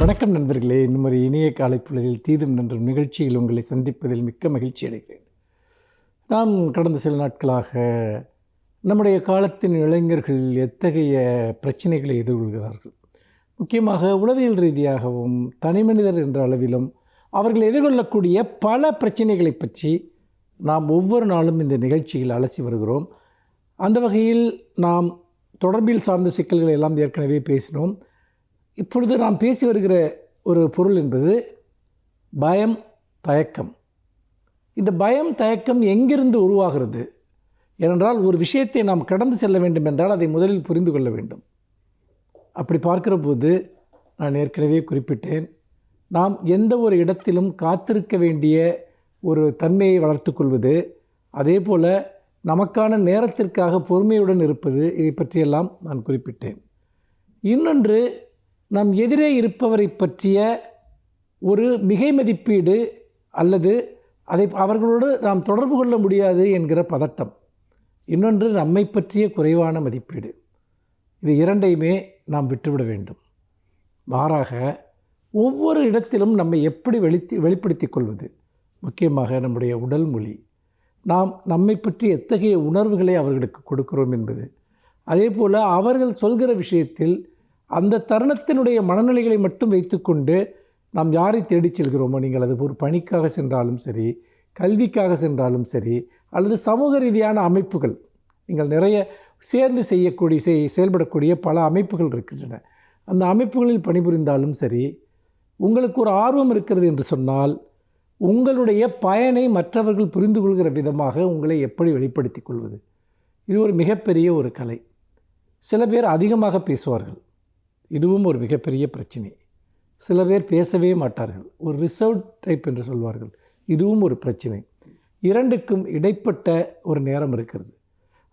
வணக்கம் நண்பர்களே. இன்னும் ஒரு காலை பொழுதில் தீதும் நன்றும் நிகழ்ச்சியில் உங்களை சந்திப்பதில் மிக்க மகிழ்ச்சி அடைகிறேன். நாம் கடந்த சில நாட்களாக நம்முடைய காலத்தின் இளைஞர்கள் எத்தகைய பிரச்சனைகளை எதிர்கொள்கிறார்கள்? முக்கியமாக உளவியல் ரீதியாகவும் தனிமனிதர் என்ற அளவிலும் அவர்கள் எதிர்கொள்ளக்கூடிய பல பிரச்சனைகளை பற்றி நாம் ஒவ்வொரு நாளும் இந்த நிகழ்ச்சியில் அலசி வருகிறோம். அந்த வகையில் நாம் தொடர்பில் சார்ந்த சிக்கல்களை எல்லாம் ஏற்கனவே பேசினோம். இப்பொழுது நாம் பேசி வருகிற ஒரு பொருள் என்பது பயம் தயக்கம். இந்த பயம் தயக்கம் எங்கிருந்து உருவாகிறது? ஏனென்றால் ஒரு விஷயத்தை நாம் கடந்து செல்ல வேண்டும் என்றால் அதை முதலில் புரிந்து கொள்ள வேண்டும். அப்படி பார்க்கிற போது நான் ஏற்கனவே குறிப்பிட்டேன் நாம் எந்த ஒரு இடத்திலும் காத்திருக்க வேண்டிய ஒரு தன்மையை வளர்த்துக்கொள்வது அதே போல் நமக்கான நேரத்திற்காக பொறுமையுடன் இருப்பது இதை பற்றியெல்லாம் நான் குறிப்பிட்டேன். இன்னொன்று நம் எதிரே இருப்பவரை பற்றிய ஒரு மிகை மதிப்பீடு அல்லது அதை அவர்களோடு நாம் தொடர்பு கொள்ள முடியாது என்கிற பதட்டம். இன்னொன்று நம்மை பற்றிய குறைவான மதிப்பீடு. இது இரண்டையுமே நாம் விட்டுவிட வேண்டும். மாறாக ஒவ்வொரு இடத்திலும் நம்மை எப்படி வெளித்தி வெளிப்படுத்திக் கொள்வது? முக்கியமாக நம்முடைய உடல் மொழி. நாம் நம்மை பற்றி எத்தகைய உணர்வுகளை அவர்களுக்கு கொடுக்கிறோம் என்பது. அதே போல் அவர்கள் சொல்கிற விஷயத்தில் அந்த தருணத்தினுடைய மனநிலைகளை மட்டும் வைத்துக்கொண்டு நாம் யாரை தேடிச் செல்கிறோமோ நீங்கள் அது ஒரு பணிக்காக சென்றாலும் சரி கல்விக்காக சென்றாலும் சரி அல்லது சமூக ரீதியான அமைப்புகள் நீங்கள் நிறைய சேர்ந்து செய்யக்கூடிய செய் செயல்படக்கூடிய பல அமைப்புகள் இருக்கின்றன. அந்த அமைப்புகளில் பணிபுரிந்தாலும் சரி உங்களுக்கு ஒரு ஆர்வம் இருக்கிறது என்று சொன்னால் உங்களுடைய பயனை மற்றவர்கள் புரிந்து கொள்கிற விதமாக உங்களை எப்படி வெளிப்படுத்திக் கொள்வது? இது ஒரு மிகப்பெரிய ஒரு கலை. சில பேர் அதிகமாக பேசுவார்கள். இதுவும் ஒரு மிகப்பெரிய பிரச்சனை. சில பேர் பேசவே மாட்டார்கள். ஒரு ரிசர்வ் டைப் என்று சொல்வார்கள். இதுவும் ஒரு பிரச்சனை. இரண்டுக்கும் இடைப்பட்ட ஒரு நேரம் இருக்கிறது.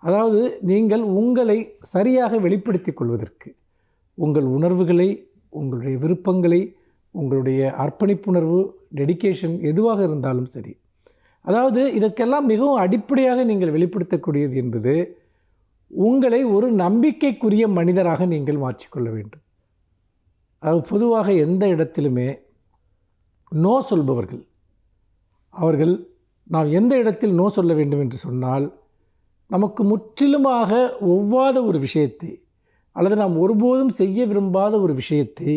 அதாவது நீங்கள் உங்களை சரியாக வெளிப்படுத்திக் கொள்வதற்கு உங்கள் உணர்வுகளை உங்களுடைய விருப்பங்களை உங்களுடைய அர்ப்பணிப்புணர்வு டெடிகேஷன் எதுவாக இருந்தாலும் சரி. அதாவது இதற்கெல்லாம் மிகவும் அடிப்படையாக நீங்கள் வெளிப்படுத்தக்கூடியது என்பது உங்களை ஒரு நம்பிக்கைக்குரிய மனிதராக நீங்கள் மாற்றிக்கொள்ள வேண்டும். அதாவது பொதுவாக எந்த இடத்திலுமே நோ சொல்பவர்கள். அவர்கள் நாம் எந்த இடத்தில் நோ சொல்ல வேண்டும் என்று சொன்னால் நமக்கு முற்றிலுமாக ஒவ்வாத ஒரு விஷயத்தை அல்லது நாம் ஒருபோதும் செய்ய விரும்பாத ஒரு விஷயத்தை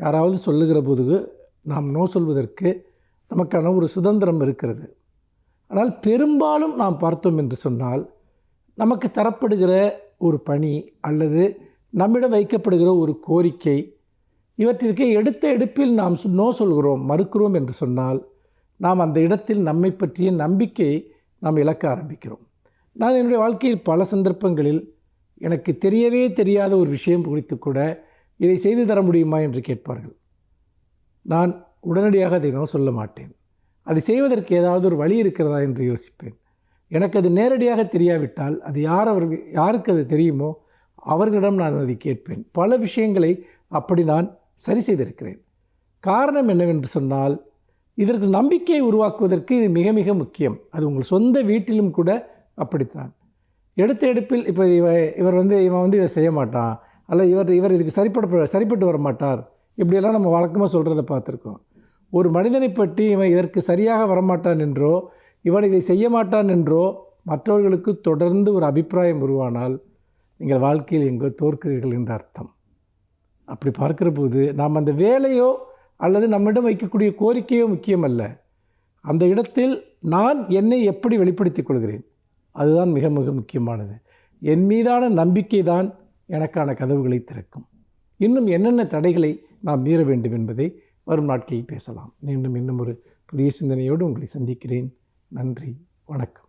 யாராவது சொல்லுகிற போது நாம் நோ சொல்வதற்கு நமக்கான ஒரு சுதந்திரம் இருக்கிறது. ஆனால் பெரும்பாலும் நாம் பார்த்தோம் என்று சொன்னால் நமக்கு தரப்படுகிற ஒரு பணி அல்லது நம்மிடம் வைக்கப்படுகிற ஒரு கோரிக்கை இவற்றிற்கு எடுத்த எடுப்பில் நாம் நோ சொல்கிறோம் மறுக்கிறோம் என்று சொன்னால் நாம் அந்த இடத்தில் நம்மை பற்றிய நம்பிக்கையை நாம் இழக்க ஆரம்பிக்கிறோம். நான் என்னுடைய வாழ்க்கையில் பல சந்தர்ப்பங்களில் எனக்கு தெரியவே தெரியாத ஒரு விஷயம் குறித்து கூட இதை செய்து தர முடியுமா என்று கேட்பார்கள். நான் உடனடியாக அதை நோ சொல்ல மாட்டேன். அதை செய்வதற்கு ஏதாவது ஒரு வழி இருக்கிறதா என்று யோசிப்பேன். எனக்கு அது நேரடியாக தெரியாவிட்டால் அது யார் அவர்கள் யாருக்கு அது தெரியுமோ அவர்களிடம் நான் அதை கேட்பேன். பல விஷயங்களை அப்படி நான் சரி செய்திருக்கிறேன். காரணம் என்னவென்று சொன்னால் இதற்கு நம்பிக்கையை உருவாக்குவதற்கு இது மிக மிக முக்கியம். அது உங்கள் சொந்த வீட்டிலும் கூட அப்படித்தான். எடுத்த எடுப்பில் இப்போ இவ இவர் வந்து இவன் வந்து இதை செய்ய மாட்டான். அல்ல இவர் இவர் இதுக்கு சரிப்பட சரிப்பட்டு வர மாட்டார். இப்படியெல்லாம் நம்ம வழக்கமாக சொல்கிறத பார்த்துருக்கோம். ஒரு மனிதனை பற்றி இவன் இதற்கு சரியாக வரமாட்டான் என்றோ இவன் இதை செய்ய மாட்டான் என்றோ மற்றவர்களுக்கு தொடர்ந்து ஒரு அபிப்பிராயம் உருவானால் நீங்கள் வாழ்க்கையில் எங்கோ தோற்கிறீர்கள் என்ற அர்த்தம். அப்படி பார்க்கிற போது நாம் அந்த வேலையோ அல்லது நம்மிடம் வைக்கக்கூடிய கோரிக்கையோ முக்கியமல்ல. அந்த இடத்தில் நான் என்னை எப்படி வெளிப்படுத்திக் கொள்கிறேன்? அதுதான் மிக மிக முக்கியமானது. என் மீதான நம்பிக்கை தான் எனக்கான கதவுகளை திறக்கும். இன்னும் என்னென்ன தடைகளை நாம் மீற வேண்டும் என்பதை வரும் நாட்களில் பேசலாம். மீண்டும் இன்னும் ஒரு புதிய சிந்தனையோடு உங்களை சந்திக்கிறேன். நன்றி. வணக்கம்.